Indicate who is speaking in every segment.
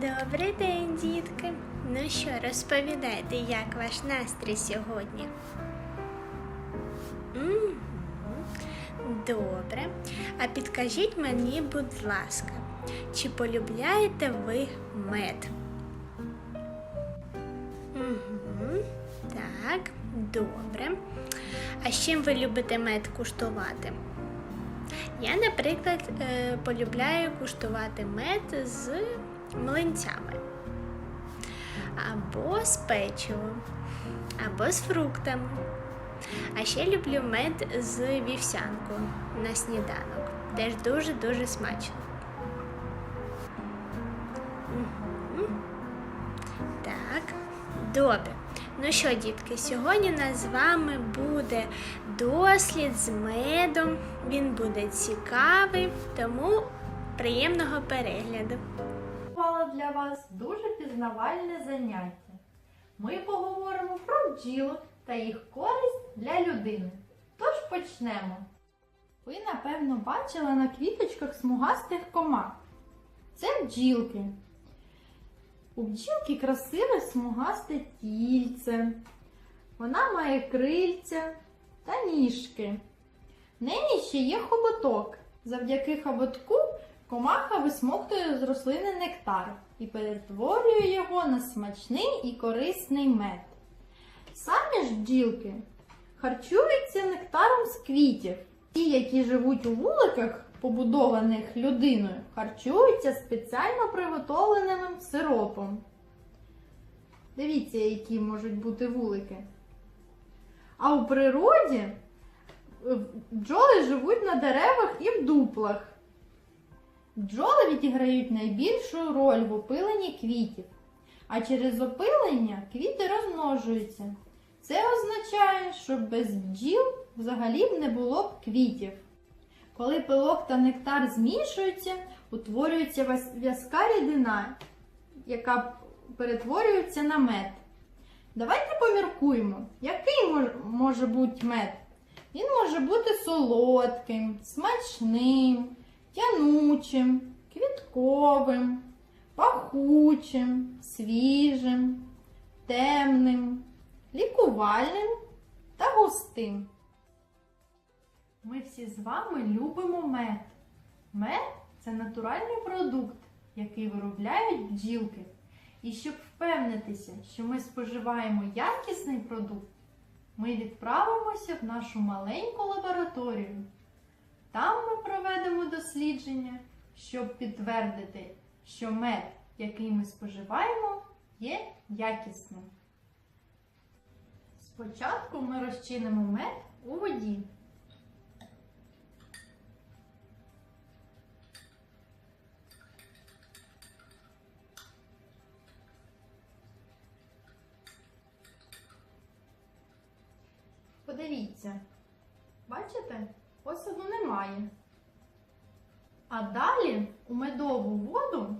Speaker 1: Добрий день, дітки. Ну що, розповідайте, як ваш настрій сьогодні? Мгм. Добре. А підкажіть мені, будь ласка, чи полюбляєте ви мед? Угу. Так, добре. А з чим ви любите мед куштувати? Я, наприклад, е, полюбляю куштувати мед з млинцями, або з печивом, або з фруктами. А ще люблю мед з вівсянкою на сніданок. Теж дуже-дуже смачно. Так, добре. Ну що, дітки, сьогодні нас з вами буде дослід з медом. Він буде цікавий, тому приємного перегляду.
Speaker 2: Вас дуже пізнавальне заняття. Ми поговоримо про бджілок та їх користь для людини. Тож почнемо. Ви, напевно, бачили на квіточках смугастих комах. Це бджілки. У бджілки красиве смугасте тільце. Вона має крильця та ніжки. В неї ще є хоботок. Завдяки хоботку комаха висмоктує з рослини нектар і перетворює його на смачний і корисний мед. Самі ж бджілки харчуються нектаром з квітів. Ті, які живуть у вуликах, побудованих людиною, харчуються спеціально приготовленим сиропом. Дивіться, які можуть бути вулики. А у природі е, бджоли живуть на деревах і в дуплах. Бджоли відіграють найбільшу роль в опиленні квітів, а через опилення квіти розмножуються. Це означає, що без бджіл взагалі б не було б квітів. Коли пилок та нектар змішуються, утворюється в'язка рідина, яка перетворюється на мед. Давайте поміркуємо, який може бути мед. Він може бути солодким, смачним, тянучим, квітковим, пахучим, свіжим, темним, лікувальним та густим. Ми всі з вами любимо мед. Мед це натуральний продукт, який виробляють бджілки. І щоб впевнитися, що ми споживаємо якісний продукт, ми відправимося в нашу маленьку лабораторію. Там ми проведемо дослідження, щоб підтвердити, що мед, який ми споживаємо, є якісним. Спочатку ми розчинимо мед у воді. Подивіться, бачите, посуду немає. А далі у медову воду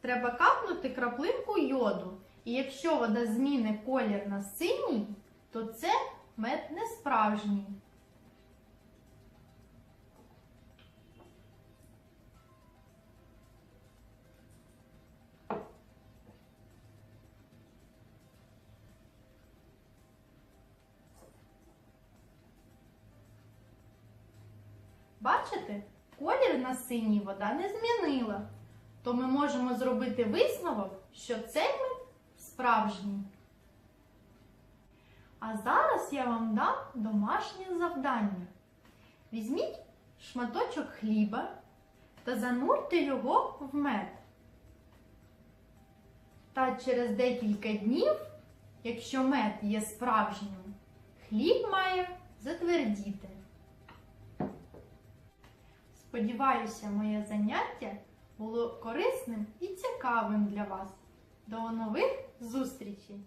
Speaker 2: треба капнути краплинку йоду. І якщо вода зміни колір на синій, то це мед не справжній. Бачите, колір на синій вода не змінила. То ми можемо зробити висновок, що цей мед справжній. А зараз я вам дам домашнє завдання. Візьміть шматочок хліба та занурте його в мед. Та через декілька днів, якщо мед є справжнім, хліб має затвердіти. Сподіваюся, моє заняття було корисним і цікавим для вас. До нових зустрічей!